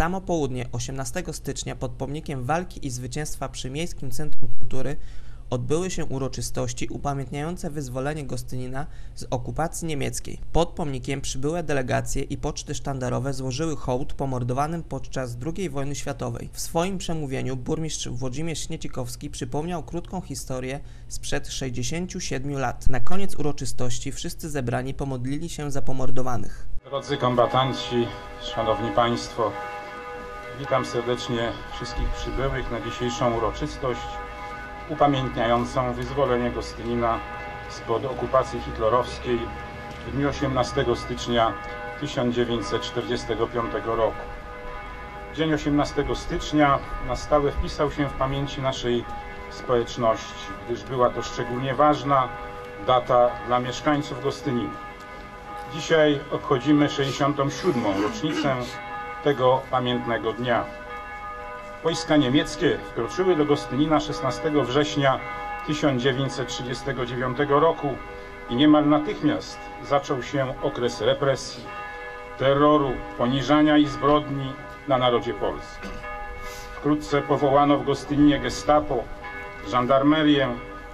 samo południe 18 stycznia pod pomnikiem walki i zwycięstwa przy Miejskim Centrum Kultury odbyły się uroczystości upamiętniające wyzwolenie Gostynina z okupacji niemieckiej. Pod pomnikiem przybyłe delegacje i poczty sztandarowe złożyły hołd pomordowanym podczas II wojny światowej. W swoim przemówieniu burmistrz Włodzimierz Śniecikowski przypomniał krótką historię sprzed 67 lat. Na koniec uroczystości wszyscy zebrani pomodlili się za pomordowanych. Drodzy kombatanci, szanowni państwo, witam serdecznie wszystkich przybyłych na dzisiejszą uroczystość upamiętniającą wyzwolenie Gostynina spod okupacji hitlerowskiej w dniu 18 stycznia 1945 roku. Dzień 18 stycznia na stałe wpisał się w pamięci naszej społeczności, gdyż była to szczególnie ważna data dla mieszkańców Gostynina. Dzisiaj obchodzimy 67. rocznicę tego pamiętnego dnia. Wojska niemieckie wkroczyły do Gostynina 16 września 1939 roku i niemal natychmiast zaczął się okres represji, terroru, poniżania i zbrodni na narodzie polskim. Wkrótce powołano w Gostyninie gestapo, żandarmerię,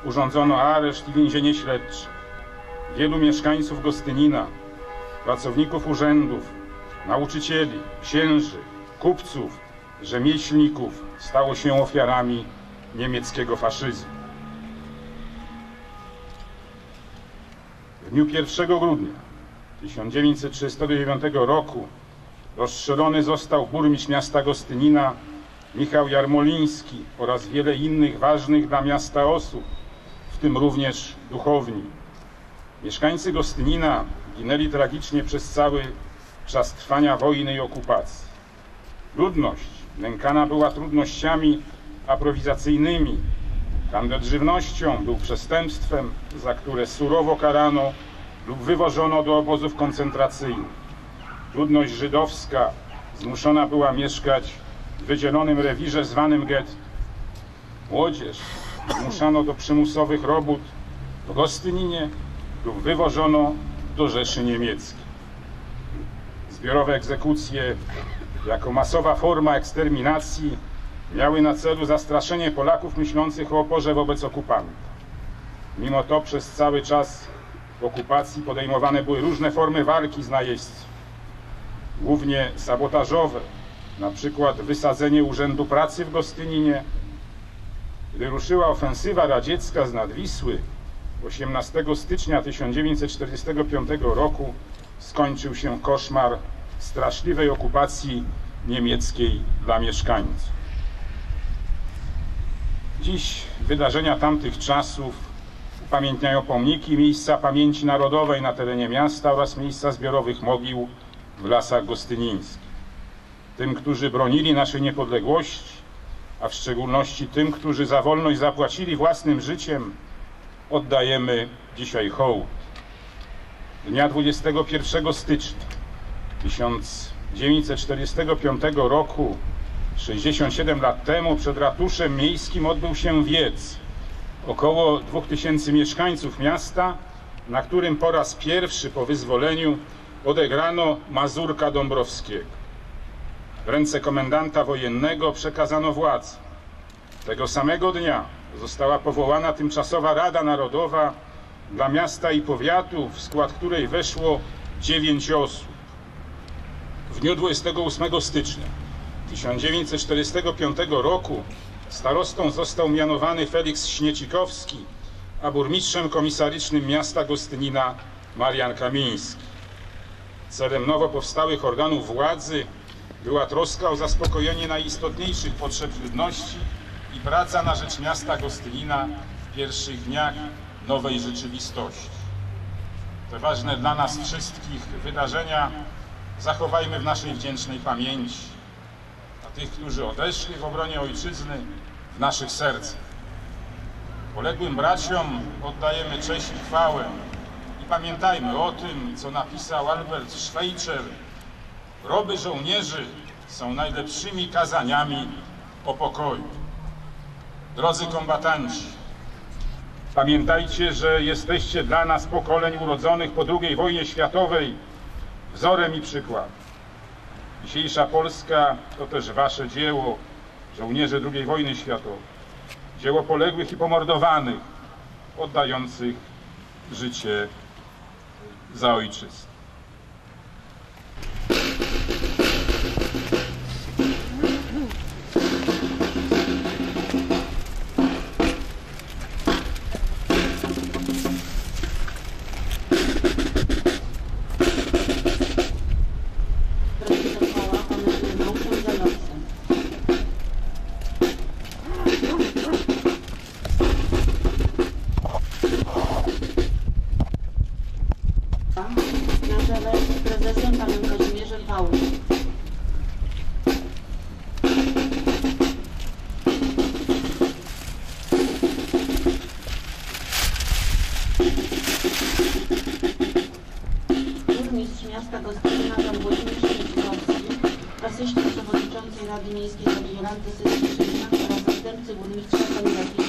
urządzono areszt i więzienie śledcze. Wielu mieszkańców Gostynina, pracowników urzędów, nauczycieli, księży, kupców, rzemieślników stało się ofiarami niemieckiego faszyzmu. W dniu 1 grudnia 1939 roku rozstrzelony został burmistrz miasta Gostynina Michał Jarmoliński oraz wiele innych ważnych dla miasta osób, w tym również duchowni. Mieszkańcy Gostynina ginęli tragicznie przez cały czas trwania wojny i okupacji. Ludność nękana była trudnościami aprowizacyjnymi. Handel żywnością był przestępstwem, za które surowo karano lub wywożono do obozów koncentracyjnych. Ludność żydowska zmuszona była mieszkać w wydzielonym rewirze zwanym getto. Młodzież zmuszano do przymusowych robót w Gostyninie lub wywożono do Rzeszy Niemieckiej. Zbiorowe egzekucje jako masowa forma eksterminacji miały na celu zastraszenie Polaków myślących o oporze wobec okupanta. Mimo to przez cały czas okupacji podejmowane były różne formy walki z najeźdźcą, głównie sabotażowe, na przykład wysadzenie Urzędu Pracy w Gostyninie. Gdy ruszyła ofensywa radziecka z Nadwisły 18 stycznia 1945 roku skończył się koszmar straszliwej okupacji niemieckiej dla mieszkańców. Dziś wydarzenia tamtych czasów upamiętniają pomniki, miejsca pamięci narodowej na terenie miasta oraz miejsca zbiorowych mogił w lasach gostynińskich. Tym, którzy bronili naszej niepodległości, a w szczególności tym, którzy za wolność zapłacili własnym życiem, oddajemy dzisiaj hołd. Dnia 21 stycznia 1945 roku, 67 lat temu, przed ratuszem miejskim odbył się wiec. Około 2000 mieszkańców miasta, na którym po raz pierwszy po wyzwoleniu odegrano Mazurka Dąbrowskiego. W ręce komendanta wojennego przekazano władzę. Tego samego dnia została powołana tymczasowa Rada Narodowa dla miasta i powiatu, w skład której weszło dziewięć osób. W dniu 28 stycznia 1945 roku starostą został mianowany Felix Śniecikowski, a burmistrzem komisarycznym miasta Gostynina Marian Kamiński. Celem nowo powstałych organów władzy była troska o zaspokojenie najistotniejszych potrzeb ludności i praca na rzecz miasta Gostynina w pierwszych dniach nowej rzeczywistości. Te ważne dla nas wszystkich wydarzenia zachowajmy w naszej wdzięcznej pamięci, a tych, którzy odeszli w obronie ojczyzny, w naszych sercach. Poległym braciom oddajemy cześć i chwałę i pamiętajmy o tym, co napisał Albert Schweitzer. Roby żołnierzy są najlepszymi kazaniami o pokoju. Drodzy kombatanci, pamiętajcie, że jesteście dla nas pokoleń urodzonych po II wojnie światowej wzorem i przykładem. Dzisiejsza Polska to też wasze dzieło, żołnierze II wojny światowej. Dzieło poległych i pomordowanych, oddających życie za ojczyznę. Rady Miejskiej pani Jolanty Syszyna oraz zastępcy burmistrza pani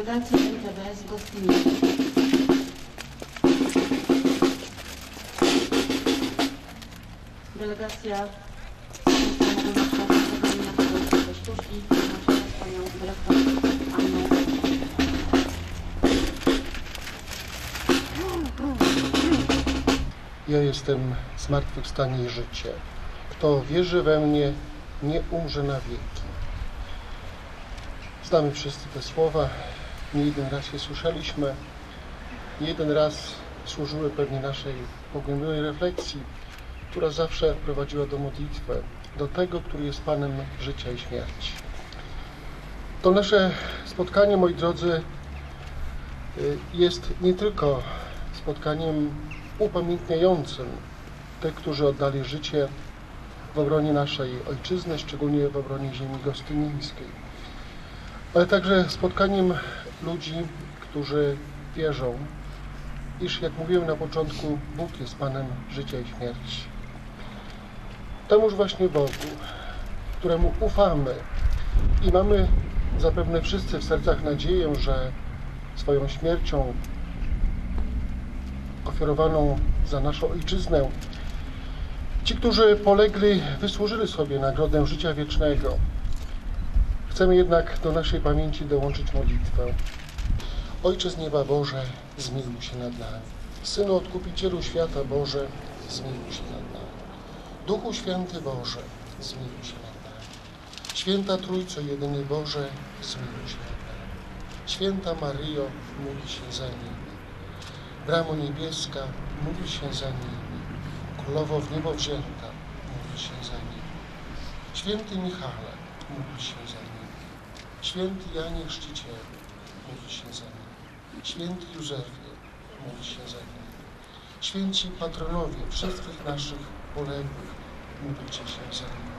Delegacja NTB z Gostynia. Delegacja Sztuki panią dyrektor Anną Ja jestem zmartwychwstanie i życie. Kto wierzy we mnie, nie umrze na wieki. Znamy wszyscy te słowa, nie jeden raz je słyszeliśmy, nie jeden raz służyły pewnie naszej pogłębionej refleksji, która zawsze prowadziła do modlitwy, do tego, który jest Panem życia i śmierci. To nasze spotkanie, moi drodzy, y, jest nie tylko spotkaniem upamiętniającym tych, którzy oddali życie w obronie naszej ojczyzny, szczególnie w obronie ziemi gostynińskiej, ale także spotkaniem ludzi, którzy wierzą, iż, jak mówiłem na początku, Bóg jest Panem życia i śmierci. Temuż właśnie Bogu, któremu ufamy i mamy zapewne wszyscy w sercach nadzieję, że swoją śmiercią ofiarowaną za naszą ojczyznę. Ci, którzy polegli, wysłużyli sobie nagrodę życia wiecznego. Chcemy jednak do naszej pamięci dołączyć modlitwę. Ojcze z nieba Boże, zmiłuj się nad nami. Synu Odkupicielu świata Boże, zmiłuj się nad nami. Duchu Święty Boże, zmiłuj się nad nami. Święta Trójco Jedyny Boże, zmiłuj się nad nami. Święta Maryjo, módl się za nimi. Bramo niebieska, módl się za nimi. Królowo w niebo wzięta, módl się za nimi. Święty Michale, módl się za nimi. Święty Janie Chrzcicielu, módl się za nimi. Święty Józefie, módl się za nimi. Święci patronowie wszystkich naszych poległych, módlcie się za nimi.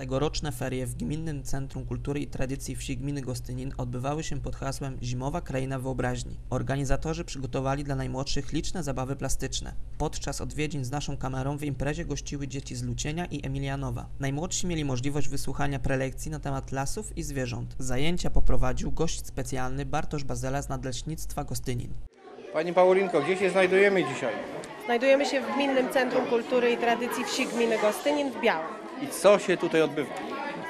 Tegoroczne ferie w Gminnym Centrum Kultury i Tradycji Wsi Gminy Gostynin odbywały się pod hasłem Zimowa Kraina Wyobraźni. Organizatorzy przygotowali dla najmłodszych liczne zabawy plastyczne. Podczas odwiedzin z naszą kamerą w imprezie gościły dzieci z Lucienia i Emilianowa. Najmłodsi mieli możliwość wysłuchania prelekcji na temat lasów i zwierząt. Zajęcia poprowadził gość specjalny Bartosz Bazela z Nadleśnictwa Gostynin. Pani Paulinko, gdzie się znajdujemy dzisiaj? Znajdujemy się w Gminnym Centrum Kultury i Tradycji Wsi Gminy Gostynin w Białym. I co się tutaj odbywa?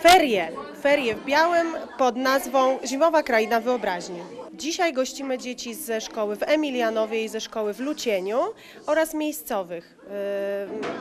Ferie, ferie w Białym pod nazwą Zimowa Kraina Wyobraźni. Dzisiaj gościmy dzieci ze szkoły w Emilianowie i ze szkoły w Lucieniu oraz miejscowych,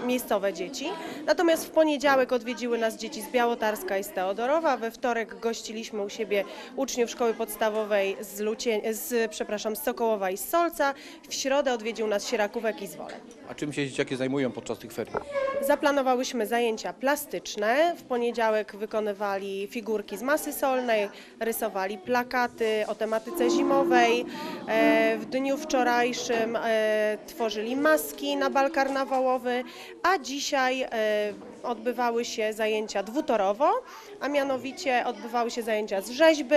miejscowe dzieci. Natomiast w poniedziałek odwiedziły nas dzieci z Białotarska i z Teodorowa. We wtorek gościliśmy u siebie uczniów szkoły podstawowej z, Lucie, z, przepraszam, z Sokołowa i z Solca. W środę odwiedził nas Sierakówek i Zwoleń. A czym się dzieciaki zajmują podczas tych ferii? Zaplanowałyśmy zajęcia plastyczne. W poniedziałek wykonywali figurki z masy solnej, rysowali plakaty o tematyce zimowej. E, W dniu wczorajszym e, tworzyli maski na bal karnawałowy, a dzisiaj e, odbywały się zajęcia dwutorowo, a mianowicie odbywały się zajęcia z rzeźby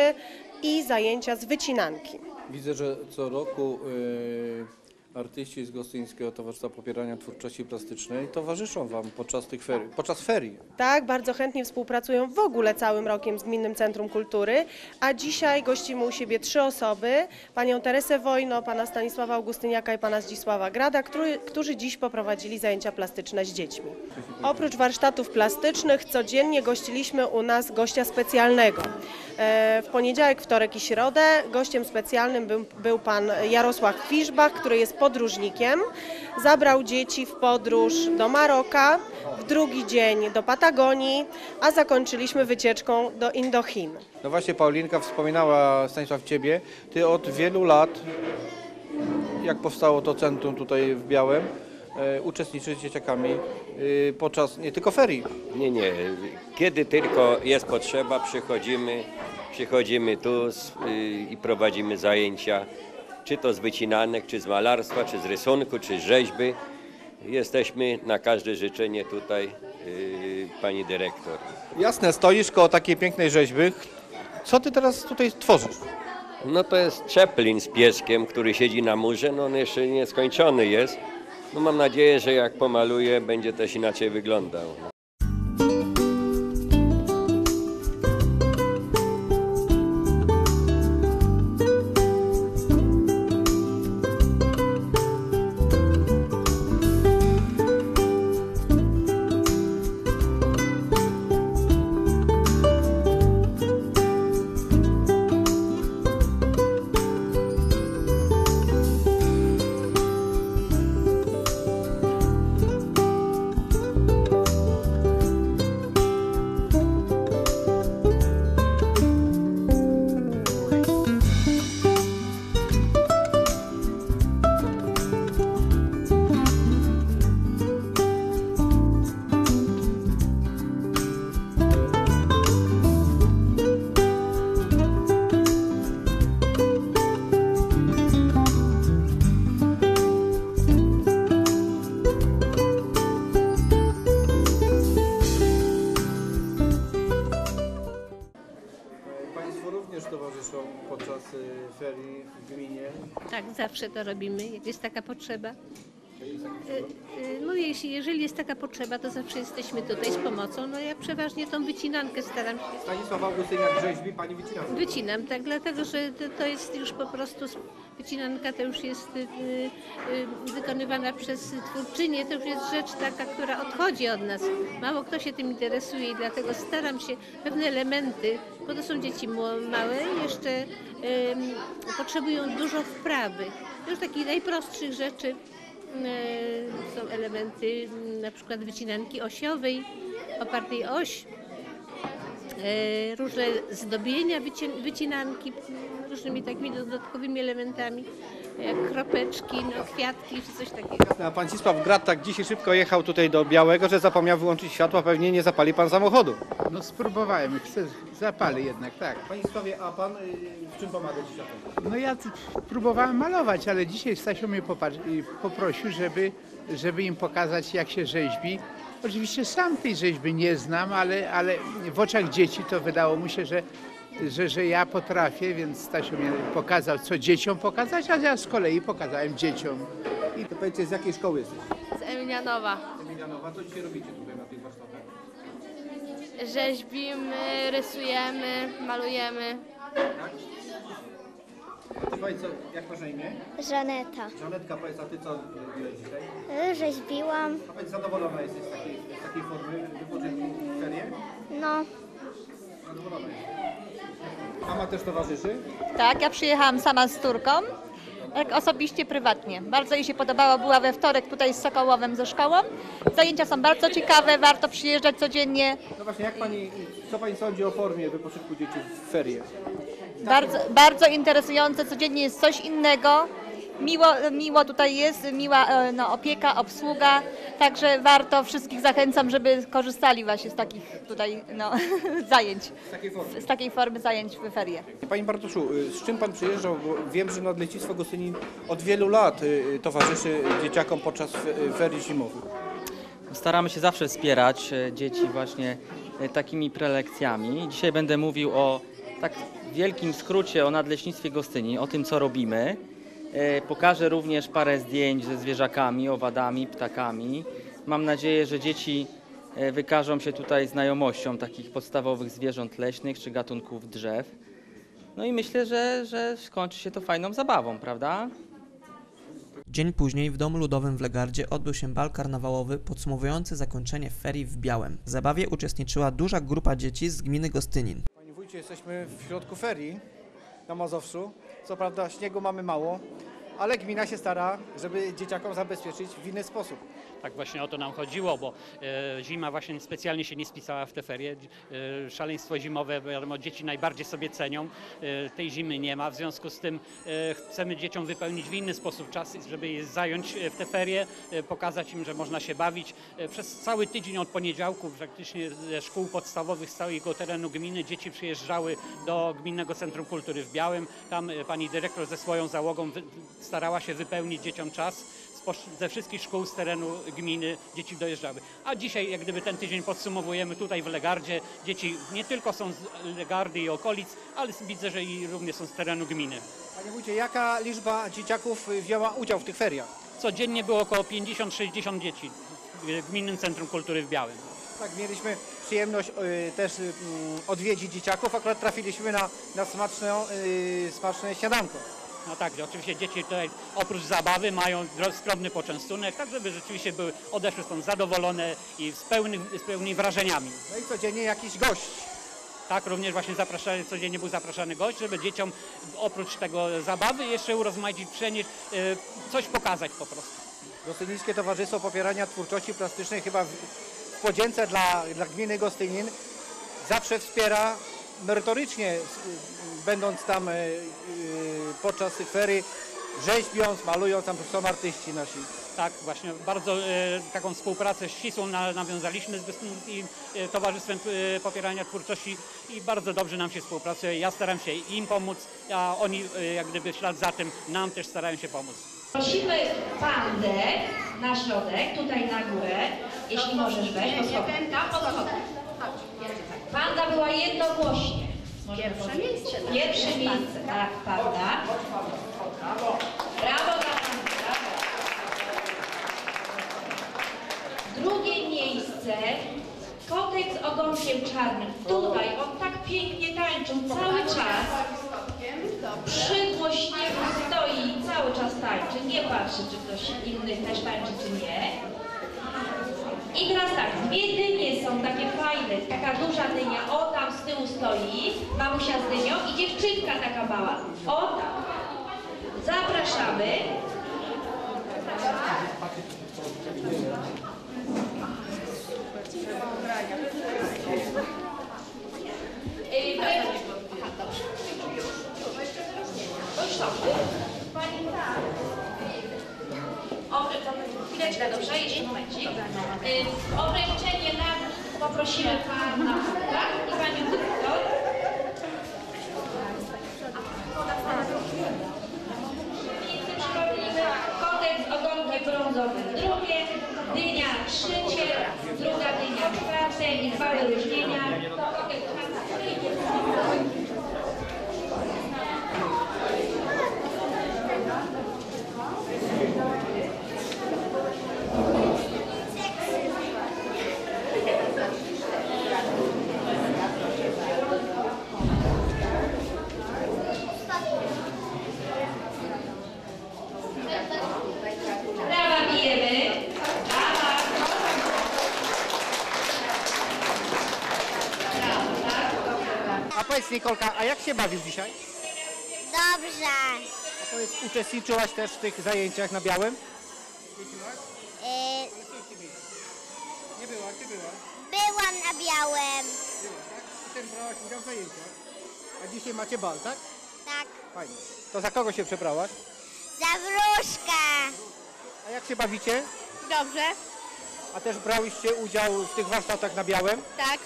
i zajęcia z wycinanki. Widzę, że co roku y, artyści z Gostyńskiego Towarzystwa Popierania Twórczości Plastycznej towarzyszą Wam podczas tych ferii. Podczas ferii. Tak, bardzo chętnie współpracują w ogóle całym rokiem z Gminnym Centrum Kultury, a dzisiaj gościmy u siebie trzy osoby, panią Teresę Wojno, pana Stanisława Augustyniaka i pana Zdzisława Grada, który, którzy dziś poprowadzili zajęcia plastyczne z dziećmi. Oprócz warsztatów plastycznych codziennie gościliśmy u nas gościa specjalnego. E, W poniedziałek, wtorek i środę gościem specjalnym był, był pan Jarosław Fiszbach, który jest podróżnikiem. Zabrał dzieci w podróż do Maroka, w drugi dzień do Patagonii, a zakończyliśmy wycieczką do Indochin. No właśnie Paulinka wspominała Stanisław Ciebie. Ty od wielu lat, jak powstało to centrum tutaj w Białym, e, uczestniczysz z dzieciakami y, podczas nie tylko ferii. Nie, nie. Kiedy tylko jest potrzeba, przychodzimy, przychodzimy tu z, y, i prowadzimy zajęcia, czy to z wycinanek, czy z malarstwa, czy z rysunku, czy z rzeźby. Jesteśmy na każde życzenie tutaj, y, pani dyrektor. Jasne, stoisz koło takiej pięknej rzeźby. Co Ty teraz tutaj tworzysz? No to jest Chaplin z pieskiem, który siedzi na murze, no on jeszcze nieskończony jest. No mam nadzieję, że jak pomaluję, będzie też inaczej wyglądał. Państwo również towarzyszą podczas y, ferii w gminie. Tak, zawsze to robimy, jak jest taka potrzeba. Y, y, No jeśli, jeżeli jest taka potrzeba, to zawsze jesteśmy tutaj z pomocą. No ja przeważnie tą wycinankę staram się. Stanisław Augustyniak rzeźbi, Pani wycina. Wycinam, tak, dlatego że to, jest już po prostu, wycinanka to już jest y, y, wykonywana przez twórczynię, to już jest rzecz taka, która odchodzi od nas. Mało kto się tym interesuje i dlatego staram się pewne elementy, bo to są dzieci małe, jeszcze potrzebują dużo wprawy. Już takich najprostszych rzeczy są elementy na przykład wycinanki osiowej, opartej oś, e, różne zdobienia wyci- wycinanki różnymi takimi dodatkowymi elementami. Jak kropeczki, no kwiatki czy coś takiego. A pan Cisław Grad tak dzisiaj szybko jechał tutaj do Białego, że zapomniał wyłączyć światła, pewnie nie zapali pan samochodu. No spróbowałem, chcę, zapalę jednak, tak. Panie Cisławie, a pan w czym pomaga dzisiaj? No ja t- próbowałem malować, ale dzisiaj Stasiu mnie i poprosił, żeby, żeby im pokazać jak się rzeźbi. Oczywiście sam tej rzeźby nie znam, ale, ale w oczach dzieci to wydało mu się, że, że, że ja potrafię, więc Stasiu mnie pokazał, co dzieciom pokazać, a ja z kolei pokazałem dzieciom. I to powiedzcie, z jakiej szkoły jesteś? Z Emilianowa. Emilianowa, co dzisiaj robicie tutaj na tych warsztatach? Rzeźbimy, rysujemy, malujemy. A ty powiedz, co, jak masz na imię? Żaneta. Żanetka, powiedz, a ty co robiłeś dzisiaj? Rzeźbiłam. A powiedz, zadowolona jesteś z takiej, z takiej formy wypoczynku w ferie? No, Zadowolona. Mama też towarzyszy? Tak, ja przyjechałam sama z córką, tak osobiście, prywatnie. Bardzo jej się podobało, była we wtorek tutaj z Sokołowem ze szkołą. Zajęcia są bardzo ciekawe, warto przyjeżdżać codziennie. No właśnie, jak pani, co pani sądzi o formie wypoczynku dzieci w ferie? Bardzo, bardzo interesujące, codziennie jest coś innego. Miło, miło tutaj jest, miła e, no, opieka, obsługa, także warto wszystkich zachęcam, żeby korzystali właśnie z takich tutaj no, zajęć, Z takiej formy. z takiej formy zajęć w ferie. Panie Bartoszu, y, z czym pan przyjeżdżał? Bo wiem, że Nadleśnictwo Gostynin od wielu lat y, towarzyszy dzieciakom podczas fe- ferii zimowych. Staramy się zawsze wspierać dzieci właśnie takimi prelekcjami. Dzisiaj będę mówił o tak wielkim skrócie o Nadleśnictwie Gostyni, o tym co robimy. E, Pokażę również parę zdjęć ze zwierzakami, owadami, ptakami. Mam nadzieję, że dzieci e, wykażą się tutaj znajomością takich podstawowych zwierząt leśnych czy gatunków drzew. No i myślę, że, że skończy się to fajną zabawą, prawda? Dzień później w Domu Ludowym w Legardzie odbył się bal karnawałowy podsumowujący zakończenie ferii w Białym. W zabawie uczestniczyła duża grupa dzieci z gminy Gostynin. Panie wójcie, jesteśmy w środku ferii na Mazowszu. Co prawda śniegu mamy mało, ale gmina się stara, żeby dzieciakom zabezpieczyć w inny sposób. Tak właśnie o to nam chodziło, bo e, zima właśnie specjalnie się nie spisała w te ferie. E, szaleństwo zimowe, wiadomo, dzieci najbardziej sobie cenią. E, tej zimy nie ma, w związku z tym chcemy dzieciom wypełnić w inny sposób czas, żeby je zająć w te ferie, pokazać im, że można się bawić. Przez cały tydzień od poniedziałku praktycznie ze szkół podstawowych z całego terenu gminy dzieci przyjeżdżały do Gminnego Centrum Kultury w Białym. Tam pani dyrektor ze swoją załogą starała się wypełnić dzieciom czas ze wszystkich szkół z terenu gminy dzieci dojeżdżały. A dzisiaj, jak gdyby ten tydzień podsumowujemy tutaj w Legardzie, dzieci nie tylko są z Legardy i okolic, ale widzę, że i również są z terenu gminy. Panie wójcie, jaka liczba dzieciaków wzięła udział w tych feriach? Codziennie było około 50-60 dzieci w Gminnym Centrum Kultury w Białym. Tak, mieliśmy przyjemność y, też y, mm, odwiedzić dzieciaków. Akurat trafiliśmy na, na smaczne, y, smaczne śniadanko. No tak, oczywiście dzieci tutaj oprócz zabawy mają skromny poczęstunek, tak żeby rzeczywiście były odeszły stąd zadowolone i z, pełny, z pełnymi wrażeniami. No i codziennie jakiś gość. Tak, również właśnie zapraszany, codziennie był zapraszany gość, żeby dzieciom oprócz tego zabawy jeszcze urozmaicić, przenieść, y, coś pokazać po prostu. Gostynińskie Towarzystwo Popierania Twórczości Plastycznej chyba w w podzięce dla, dla gminy Gostynin zawsze wspiera merytorycznie, s- y, będąc tam y, y, podczas tych ferii, rzeźbiąc, malując, tam są artyści nasi. Tak, właśnie bardzo e, taką współpracę ścisłą na, nawiązaliśmy z e, Towarzystwem e, Popierania Twórczości i bardzo dobrze nam się współpracuje. Ja staram się im pomóc, a oni e, jak gdyby w ślad za tym nam też starają się pomóc. Prosimy pandę na środek, tutaj na górę, jeśli możesz wejść. po schodach. Panda była jednogłośnie. Pierwsze miejsce. Pierwsze miejsce, tak, panda. Brawo dla pandy, brawo. Drugie miejsce, kotek z ogonkiem czarnym. Tutaj on tak pięknie tańczył cały czas. Przy głośniku stoi i cały czas tańczy. Nie patrzy, czy ktoś inny też tańczy, czy nie. I teraz tak, dwie dynie są takie fajne, taka duża dynia, o tam z tyłu stoi, mamusia z dynią i dziewczynka taka mała, o tam. Zapraszamy. Yy, my- Chwileczkę, dobrze? Jeszcze momencik. Y, o wręczenie nagród poprosimy Pana Huka i Panią Dyrektor. Kodeks ogonkiem brązowym drugie, dynia trzecie, druga dynia czwarte i dwa wyróżnienia. Się bawisz dzisiaj? Dobrze. A powiedz, uczestniczyłaś też w tych zajęciach na białym? Y, Nie była, ty była. byłam na białym. Była, tak? Też brałaś udział w zajęciach. A dzisiaj macie bal, tak? Tak. Fajnie. To za kogo się przebrałaś? Za wróżkę. A jak się bawicie? Dobrze, A też brałyście udział w tych warsztatach na białym? tak.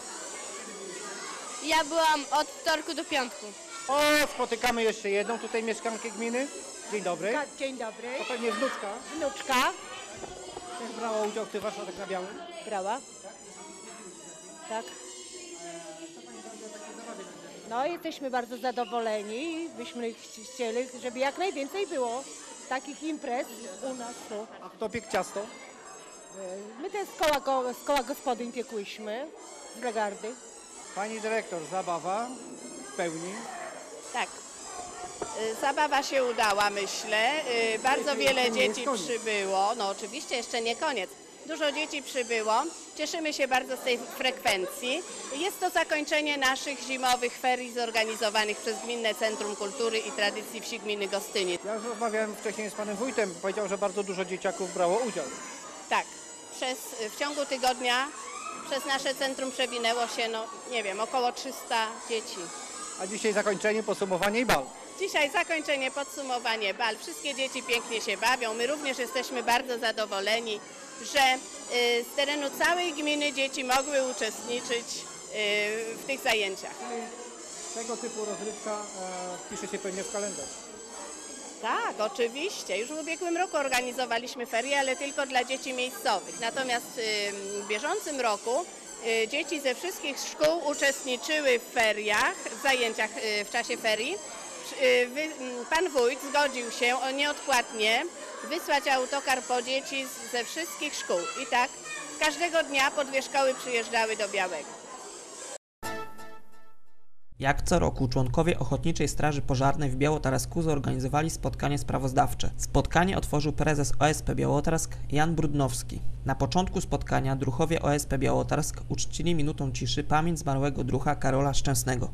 Ja byłam od wtorku do piątku. O, spotykamy jeszcze jedną tutaj mieszkankę gminy. Dzień dobry. Dzień dobry. To pewnie wnuczka. Wnuczka Też brała udział w tych warsztatach na białym. brała. Tak. No, jesteśmy bardzo zadowoleni i byśmy chci- chcieli, żeby jak najwięcej było takich imprez u nas tu. A kto piekł ciasto? E, My też z koła, z koła gospodyń piekłyśmy, z Legardy. Pani dyrektor, zabawa w pełni. Tak. Y, Zabawa się udała, myślę. Y, Bardzo wiele dzieci przybyło. No oczywiście jeszcze nie koniec. Dużo dzieci przybyło. Cieszymy się bardzo z tej frekwencji. Jest to zakończenie naszych zimowych ferii zorganizowanych przez Gminne Centrum Kultury i Tradycji Wsi Gminy Gostynic. Ja już rozmawiałem wcześniej z panem wójtem. Powiedział, że bardzo dużo dzieciaków brało udział. Tak. Przez, w ciągu tygodnia przez nasze centrum przewinęło się, no nie wiem, około 300 dzieci. A dzisiaj zakończenie, podsumowanie i bal. Dzisiaj zakończenie, podsumowanie bal. Wszystkie dzieci pięknie się bawią. My również jesteśmy bardzo zadowoleni, że y, z terenu całej gminy dzieci mogły uczestniczyć y, w tych zajęciach. Tego typu rozrywka e, wpisze się pewnie w kalendarz. Tak, oczywiście. Już w ubiegłym roku organizowaliśmy ferie, ale tylko dla dzieci miejscowych. Natomiast w bieżącym roku y, dzieci ze wszystkich szkół uczestniczyły w feriach, w zajęciach y, w czasie ferii. Y, wy- m, Pan wójt zgodził się nieodpłatnie wysłać autokar po dzieci ze wszystkich szkół. I tak każdego dnia po dwie szkoły przyjeżdżały do Białego. Jak co roku członkowie Ochotniczej Straży Pożarnej w Białotarasku zorganizowali spotkanie sprawozdawcze. Spotkanie otworzył prezes OSP Białotarsk Jan Brudnowski. Na początku spotkania druchowie OSP Białotarsk uczcili minutą ciszy pamięć zmarłego drucha Karola Szczęsnego.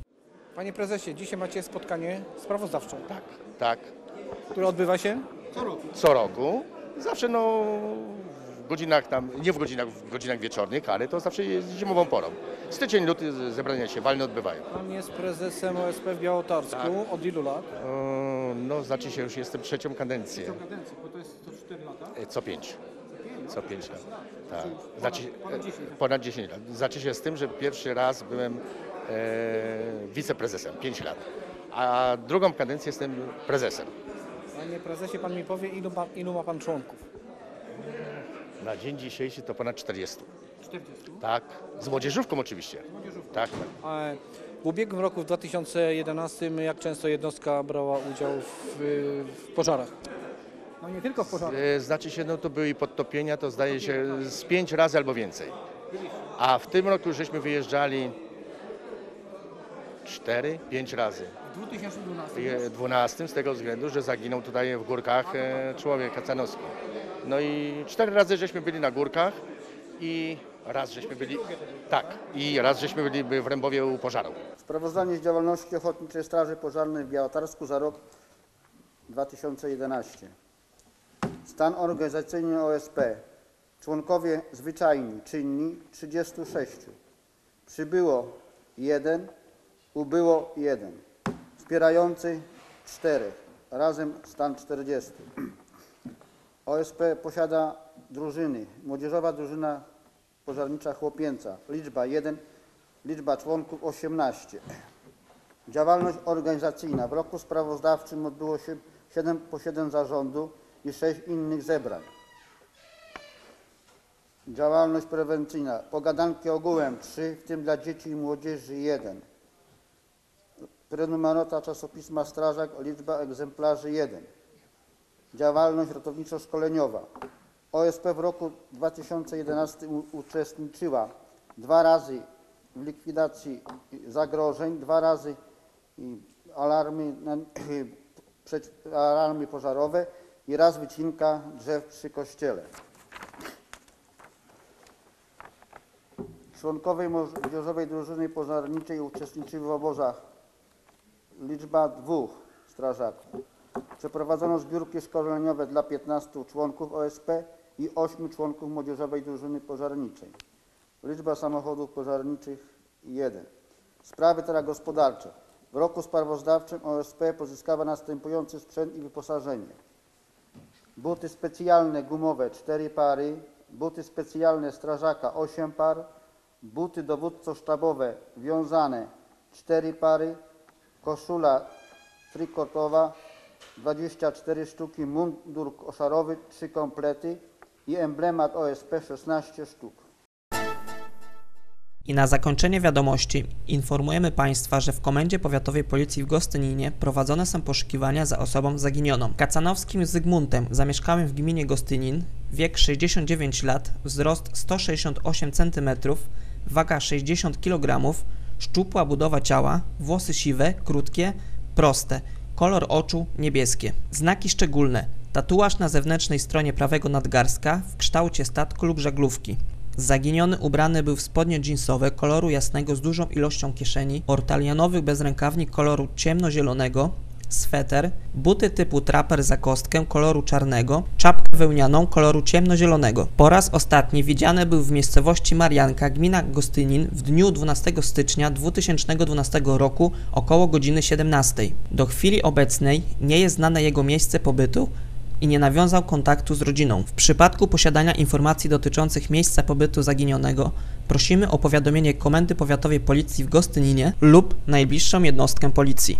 Panie prezesie, dzisiaj macie spotkanie sprawozdawcze. Tak. Tak, Które odbywa się? co roku. Zawsze no w godzinach tam, nie w godzinach, w godzinach wieczornych, ale to zawsze jest zimową porą. Styczeń, luty zebrania się walne odbywają. Pan jest prezesem OSP w Białotarsku. Tak. Od ilu lat? O, no znaczy się, już jestem trzecią kadencję. kadencję, bo to jest co 4 lata. E, Co pięć. Co pięć lat. Tak. Znaczy, ponad- ponad 10 lat. e, ponad 10 lat. Znaczy się z tym, że pierwszy raz byłem e, wiceprezesem, 5 lat. A drugą kadencję jestem prezesem. Panie prezesie, pan mi powie, ilu ma, ilu ma pan członków? Na dzień dzisiejszy to ponad 40. 40. Tak. Z młodzieżówką oczywiście. Tak, tak. A w ubiegłym roku, w 2011, jak często jednostka brała udział w, w pożarach? No nie tylko w pożarach. E, Znaczy się, no to były i podtopienia, to zdaje się z pięć razy albo więcej. A w tym roku żeśmy wyjeżdżali cztery, pięć razy. W 2012. Je- 12 z tego względu, że zaginął tutaj w górkach e, człowiek Kacanowski. No i cztery razy żeśmy byli na górkach i raz żeśmy byli, tak, i raz żeśmy byli w Rębowie u pożaru. Sprawozdanie z działalności Ochotniczej Straży Pożarnej w Białatarsku za rok 2011. Stan organizacyjny OSP. Członkowie zwyczajni, czynni 36. Przybyło 1, ubyło 1. Wspierający 4. Razem stan 40. OSP posiada drużyny. Młodzieżowa drużyna Pożarnicza Chłopięca. Liczba 1. Liczba członków 18. Działalność organizacyjna. W roku sprawozdawczym odbyło się 7 posiedzeń zarządu i 6 innych zebrań. Działalność prewencyjna. Pogadanki ogółem 3, w tym dla dzieci i młodzieży 1. Prenumerata czasopisma Strażak, liczba egzemplarzy 1. Działalność ratowniczo-szkoleniowa. OSP w roku 2011 u- uczestniczyła dwa razy w likwidacji zagrożeń, dwa razy alarmy, alarmy pożarowe i raz wycinka drzew przy kościele. Członkowie młodzieżowej drużyny pożarniczej uczestniczyły w obozach. Liczba dwóch strażaków. Przeprowadzono zbiórki szkoleniowe dla 15 członków OSP i 8 członków młodzieżowej drużyny pożarniczej. Liczba samochodów pożarniczych 1. Sprawy teraz gospodarcze. W roku sprawozdawczym OSP pozyskała następujący sprzęt i wyposażenie. Buty specjalne gumowe 4 pary, buty specjalne strażaka 8 par, buty dowódco-sztabowe wiązane 4 pary, koszula trykotowa 24 sztuki, mundur koszarowy 3 komplety i emblemat OSP 16 sztuk. I na zakończenie wiadomości informujemy Państwa, że w Komendzie Powiatowej Policji w Gostyninie prowadzone są poszukiwania za osobą zaginioną. Kacanowskim Zygmuntem, zamieszkałym w gminie Gostynin, wiek 69 lat, wzrost 168 cm, waga 60 kg, szczupła budowa ciała, włosy siwe, krótkie, proste, kolor oczu niebieskie. Znaki szczególne. Tatuaż na zewnętrznej stronie prawego nadgarstka w kształcie statku lub żaglówki. Zaginiony ubrany był w spodnie jeansowe koloru jasnego z dużą ilością kieszeni, ortalianowy bezrękawnik koloru ciemnozielonego, sweter, buty typu traper za kostkę koloru czarnego, czapkę wełnianą koloru ciemnozielonego. Po raz ostatni widziany był w miejscowości Marianka, gmina Gostynin w dniu 12 stycznia 2012 roku około godziny 17. Do chwili obecnej nie jest znane jego miejsce pobytu, i nie nawiązał kontaktu z rodziną. W przypadku posiadania informacji dotyczących miejsca pobytu zaginionego, prosimy o powiadomienie Komendy Powiatowej Policji w Gostyninie lub najbliższą jednostkę policji.